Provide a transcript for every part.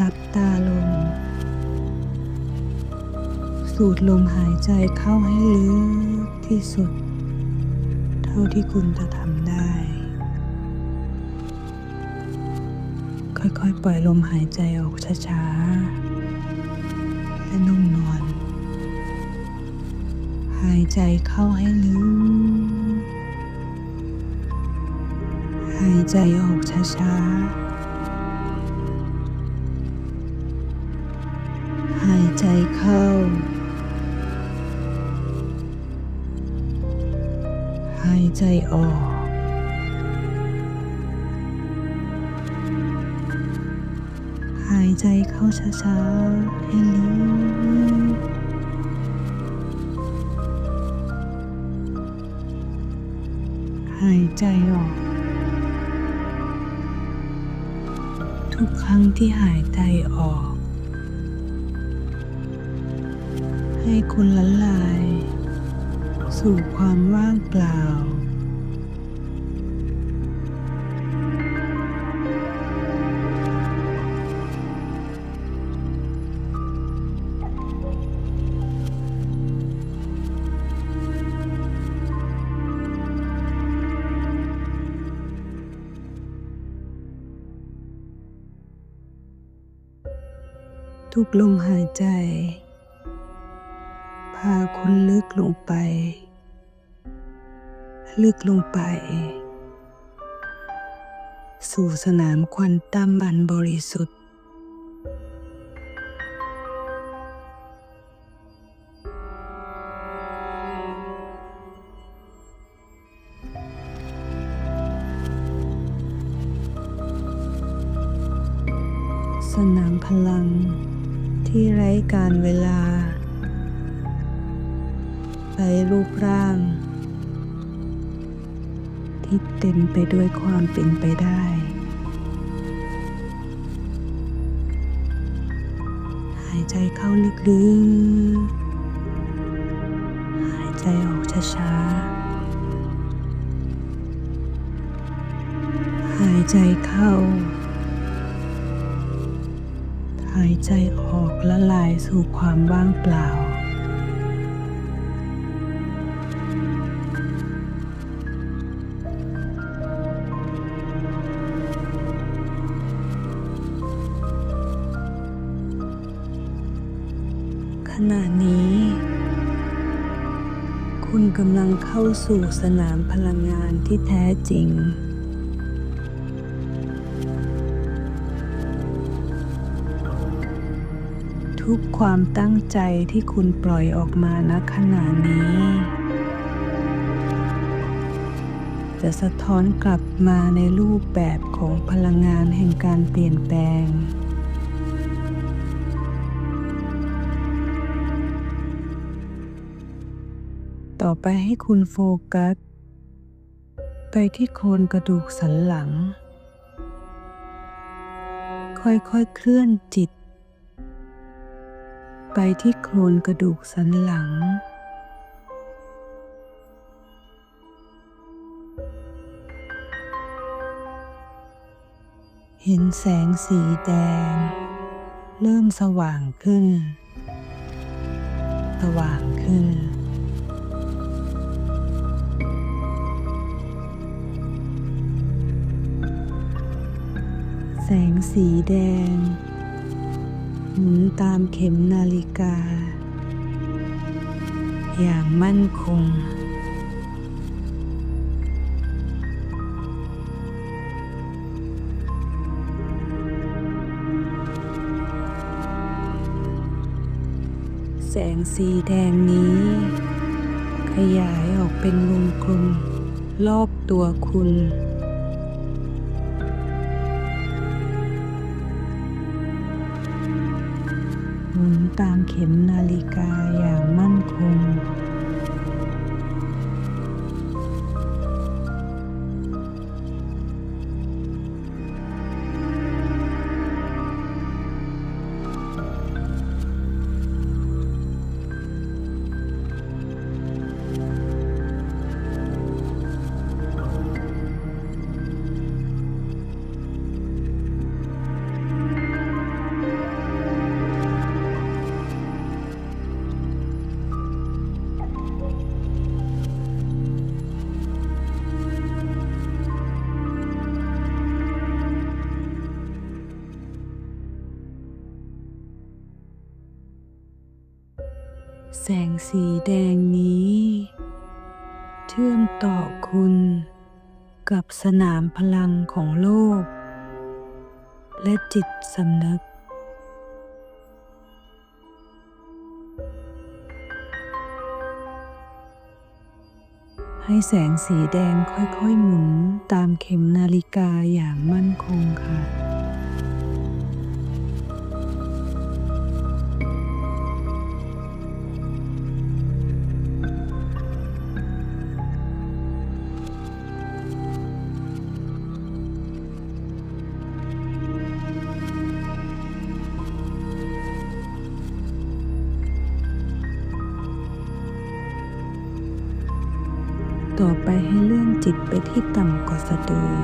หลับตาลง สูดลมหายใจเข้าให้ลึกที่สุด เท่าที่คุณจะทำได้ ค่อยๆ ปล่อยลมหายใจออกช้าๆ และนุ่มนวลหายใจเข้าให้ลึก หายใจออกช้าๆ เข้า หายใจออก หายใจเข้าช้าๆให้ลึกหายใจออก ทุกครั้งที่หายใจออก ให้คุณละลาย สู่ความว่างเปล่า ทุกลมหายใจ พาคุณลึกลงไป ลึกลงไป สู่สนามควอนตัมอันบริสุทธิ์ สนามพลังที่ไร้การเวลา ไร้รูปร่าง ที่เต็มไปด้วยความเป็นไปได้ หายใจเข้าลึกๆ หายใจออกช้าๆ หายใจเข้า หายใจออกละลายสู่ความว่างเปล่า เข้าสู่สนามพลังงานที่แท้จริง ทุกความตั้งใจที่คุณปล่อยออกมาณขณะนี้ จะสะท้อนกลับมาในรูปแบบของพลังงานแห่งการเปลี่ยนแปลง ต่อไปให้คุณโฟกัส ไปที่โคนกระดูกสันหลัง ค่อยๆเคลื่อนจิต ไปที่โคนกระดูกสันหลัง เห็นแสงสีแดง เริ่มสว่างขึ้น สว่างขึ้น แสงสีแดง หมุนตามเข็มนาฬิกา อย่างมั่นคงแสงสีแดงนี้ ขยายออกเป็นวงกลมรอบตัวคุณ หมุนตามเข็มนาฬิกาอย่างมั่นคง แสงสีแดงนี้ เชื่อมต่อคุณ กับสนามพลังของโลก และจิตสำนึก ให้แสงสีแดงค่อยๆหมุนตามเข็มนาฬิกาอย่างมั่นคงค่ะ ไปที่ต่ำกว่าสะดือ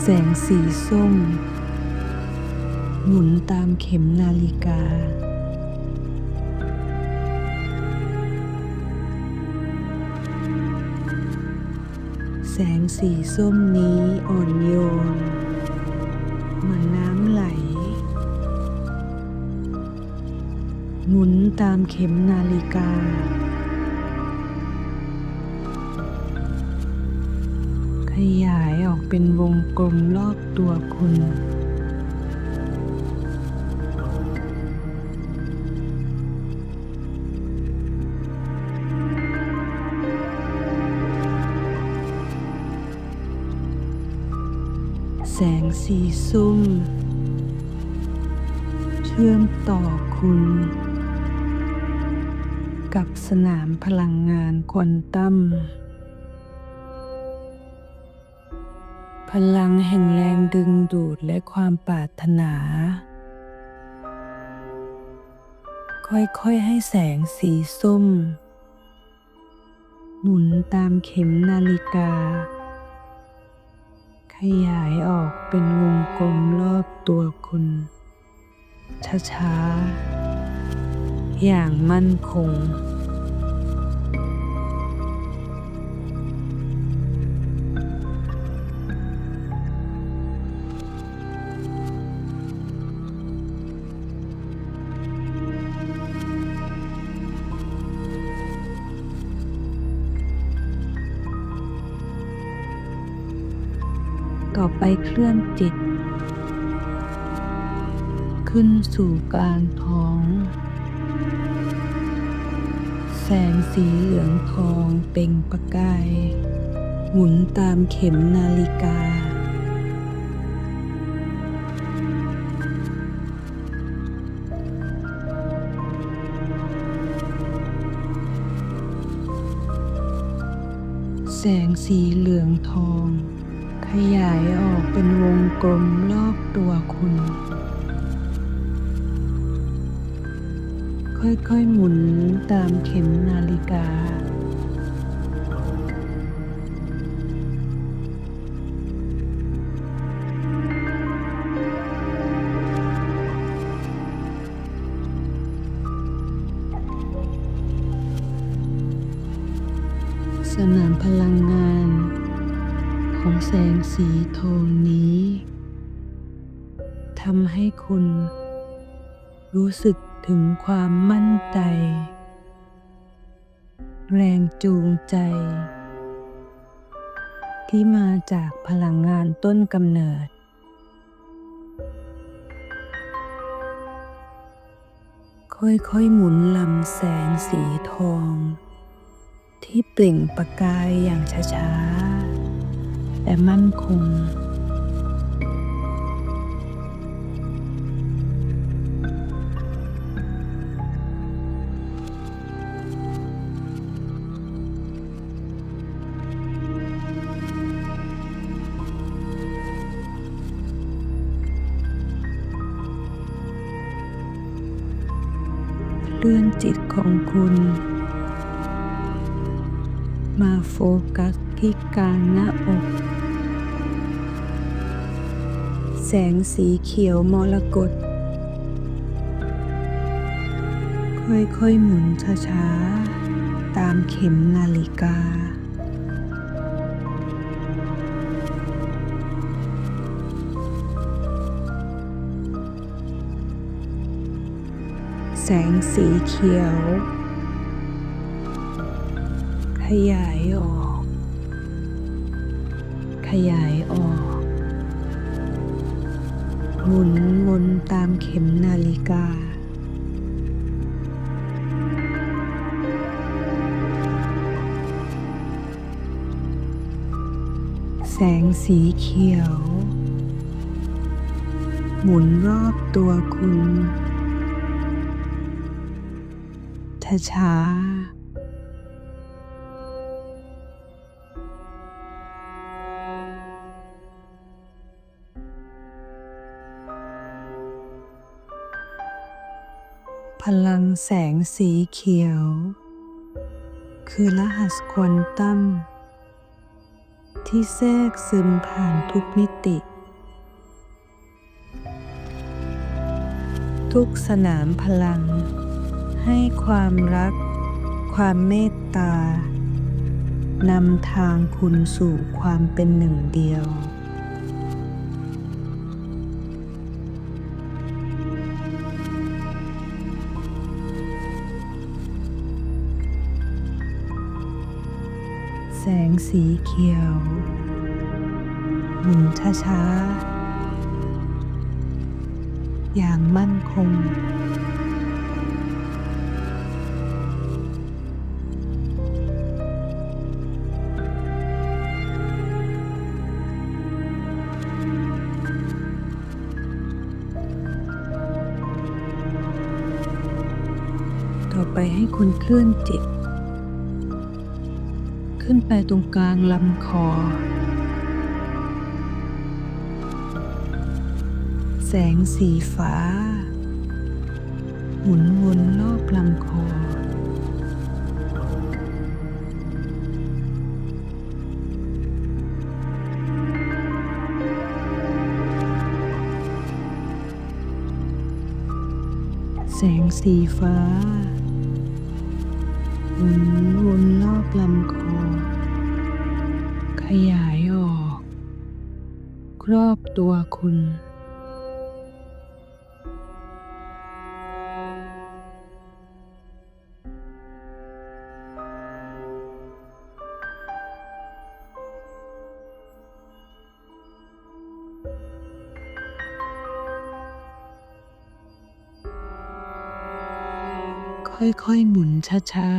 แสงสีส้ม หมุนตามเข็มนาฬิกา แสงสีส้มนี้อ่อนโยน เหมือนน้ำไหลหมุนตามเข็มนาฬิกา ยายออกเป็นวงกลมรอบตัวคุณแสงสีส้มเชื่อมต่อคุณ กับสนามพลังงานควอนตัม พลังแห่งแรงดึงดูดและความปรารถนา ค่อยๆให้แสงสีส้ม หมุนตามเข็มนาฬิกา ขยายออกเป็นวงกลมรอบตัวคุณ ช้าๆ อย่างมั่นคง เคลื่อนจิต ขึ้นสู่กลางท้อง แสงสีเหลืองทองเปล่งประกาย หมุนตามเข็มนาฬิกาแสงสีเหลืองทอง ขยายออกเป็นวงกลมรอบตัวคุณ ค่อยๆหมุนตามเข็มนาฬิกา สนามพลังงาน ของแสงสีทองนี้ทำให้คุณ รู้สึกถึงความมั่นใจ แรงจูงใจ ที่มาจากพลังงานต้นกำเนิด ค่อยๆหมุนลำแสงสีทอง ที่เปล่งประกายอย่างช้าๆ แต่มั่นคง เลื่อนจิตของคุณมาโฟกัสที่กลางหน้าอก แสงสีเขียวมรกตค่อยๆหมุนช้าๆ ตามเข็มนาฬิกา แสงสีเขียว ขยายออก ขยายออก หมุนวนตามเข็มนาฬิกา แสงสีเขียว หมุนรอบตัวคุณช้าๆ ลังแสงสีเขียว คือรหัสควอนตัมที่แทรกซึมผ่านทุกมิติ ทุกสนามพลัง ให้ความรัก ความเมตตานำทางคุณสู่ความเป็นหนึ่งเดียว งสีเขียวหมุนช้าๆ อย่างมั่นคง ต่อไปให้คุณเคลื่อนจิต ขึ้นไปตรงกลางลำคอ แสงสีฟ้า หมุนวนรอบลำคอ แสงสีฟ้าหมุนวนรอบลำคอ ขยายออก ครอบตัวคุณ ค่อยๆ หมุนช้า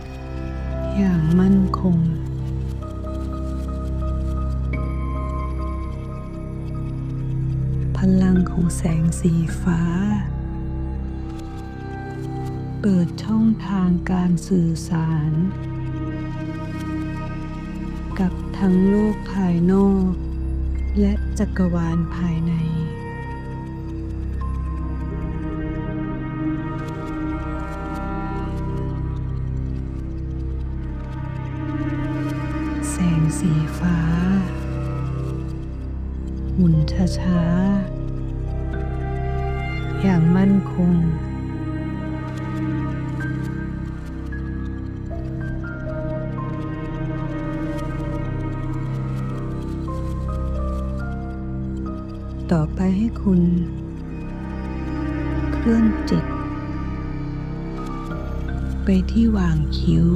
ๆ อย่างมั่นคง ลังของแสงสีฟ้า เปิดช่องทางการสื่อสาร กับทั้งโลกภายนอก และจักรวาลภายใน แสงสีฟ้า หมุนช้าๆ อย่างมั่นคง ต่อไปให้คุณ เคลื่อนจิต ไปที่วางคิ้ว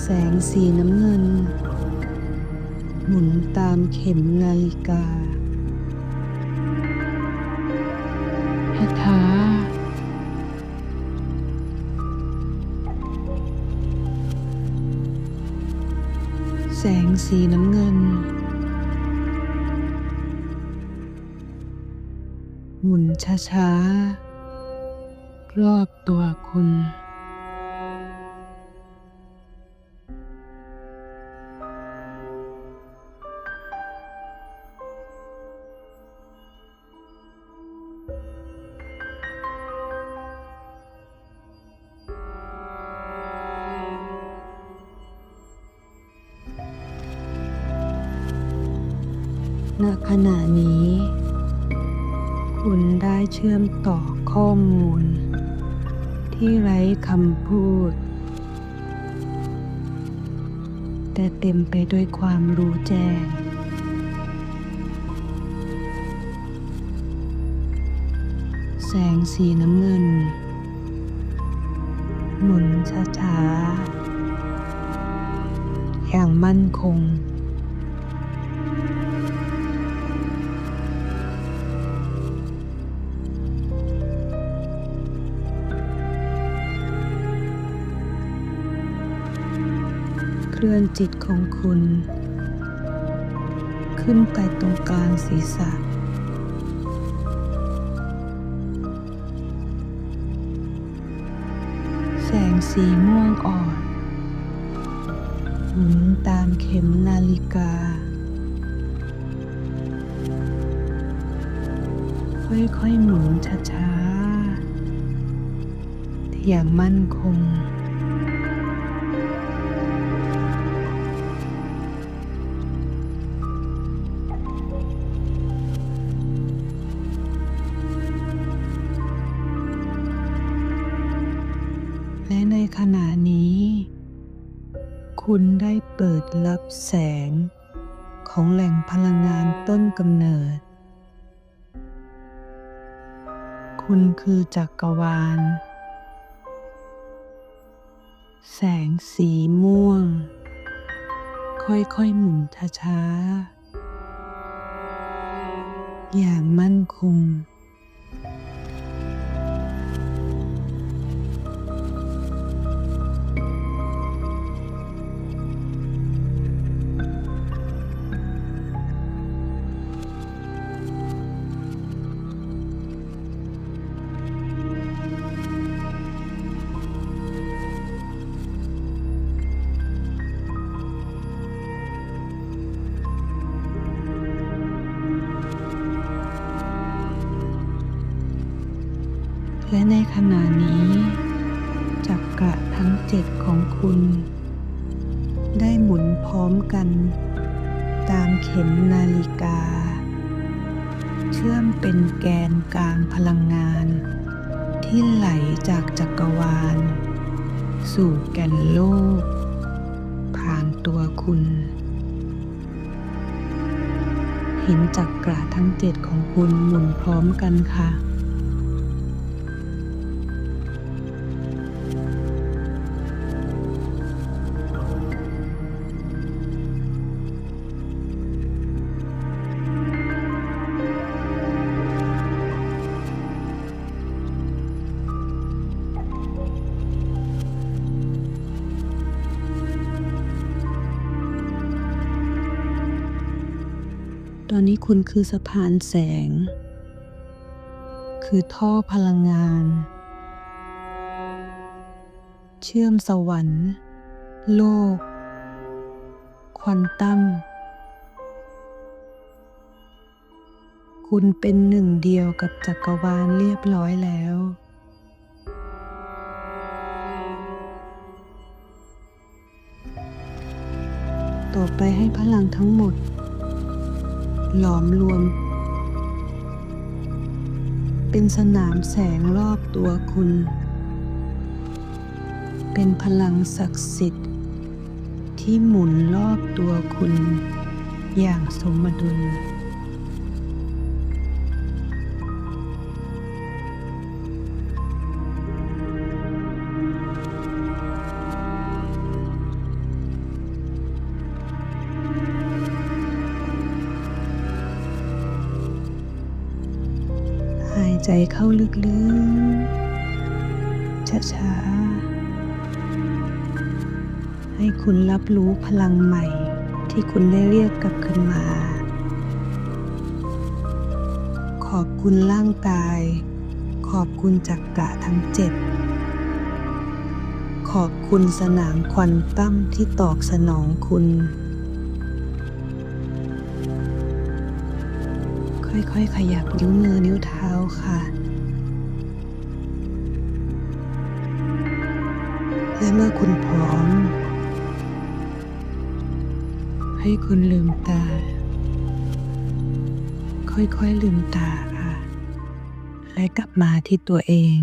แสงสีน้ำเงินหมุนตามเข็มนาฬิกา สีน้ำเงิน หมุนช้าๆ รอบตัวคุณ คำพูด แต่เต็มไปด้วยความรู้แจ้ง แสงสีน้ำเงิน หมุนช้าๆอย่างมั่นคง เคลื่อนจิตของคุณ ขึ้นไปตรงกลางศีรษะ แสงสีม่วงอ่อนหมุนตามเข็มนาฬิกา ค่อยๆหมุนช้าๆอย่างมั่นคง นี้ คุณได้เปิดรับแสง ของแหล่งพลังงานต้นกำเนิด คุณคือจักรวาล แสงสีม่วง ค่อยๆหมุนช้าๆอย่างมั่นคง ขณะนี้ จักระทั้งเจ็ดของคุณ ได้หมุนพร้อมกัน ตามเข็มนาฬิกา เชื่อมเป็นแกนกลางพลังงาน ที่ไหลจากจักรวาล สู่แก่นโลก ผ่านตัวคุณ เห็นจักระทั้งเจ็ดของคุณหมุนพร้อมกันค่ะ คุณคือสะพานแสง คือท่อพลังงาน เชื่อมสวรรค์ โลก ควอนตัม คุณเป็นหนึ่งเดียวกับจักรวาลเรียบร้อยแล้วต่อไปให้พลังทั้งหมด หลอมรวม เป็นสนามแสงรอบตัวคุณ เป็นพลังศักดิ์สิทธิ์ ที่หมุนรอบตัวคุณอย่างสมดุล ใจเข้าลึกๆ ช้าๆ ให้คุณรับรู้พลังใหม่ที่คุณได้เรียกกลับขึ้นมา ขอบคุณร่างกาย ขอบคุณจักกะทั้งเจ็ดขอบคุณสนามควอนตั้มที่ตอบสนองคุณ ค่อยๆ ขยับนิ้วมือนิ้วเท้าค่ะ และเมื่อคุณพร้อม ให้คุณลืมตา ค่อยๆลืมตาค่ะ และกลับมาที่ตัวเอง